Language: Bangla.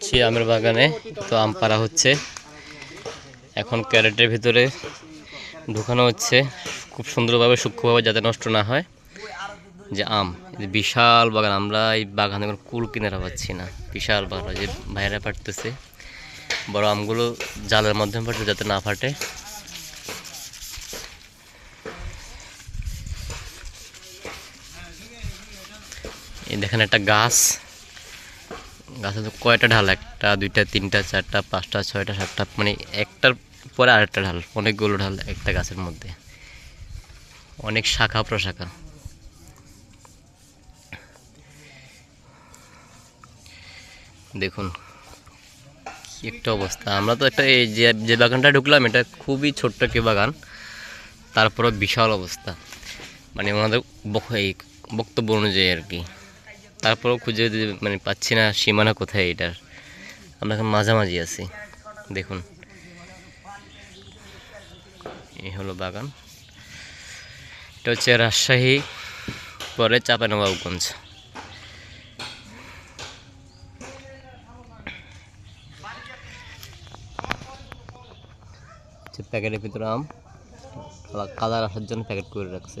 আছি আমের বাগানে, তো আম পাড়া হচ্ছে। এখন ক্যারেটের ভিতরে ঢুকানো হচ্ছে। খুব সুন্দরভাবে, সূক্ষ্মভাবে যাতে নষ্ট না হয়, যে আম। বিশাল বাগান, আমরা এই বাগানে কোনো কুল কিনারা পাচ্ছি না। বিশাল বাগান, যে বাইরে পাঠতেছে বড় আমগুলো জালের মাধ্যমে পাঠতে যাতে না ফাটে। এই দেখেন একটা গাছ। গাছে তো কয়টা ঢাল? একটা, দুইটা, তিনটা, চারটা, পাঁচটা, ছয়টা, সাতটা মানে একটার পরে আরেকটা ঢাল, অনেকগুলো ঢাল একটা গাছের মধ্যে। অনেক শাখা, প্রশাখা। দেখুন, কি একটা অবস্থা। আমরা তো একটা এই যে যে বাগানটা ঢুকলাম, এটা খুবই ছোট্ট একটি বাগান। তারপরও বিশাল অবস্থা। মানে বক- এই বক্তব্য অনুযায়ী আর কি। তারপরেও খুঁজে মানে পাচ্ছি না সীমানা কোথায় এটার। আমরা এখন মাঝামাঝি আছি। দেখুন। এই হলো বাগান। এটা হচ্ছে রাজশাহী, পরে চাঁপানবাবগঞ্জ প্যাকেটের ভিতরে আম। কালার আসার জন্য প্যাকেট করে রাখছে।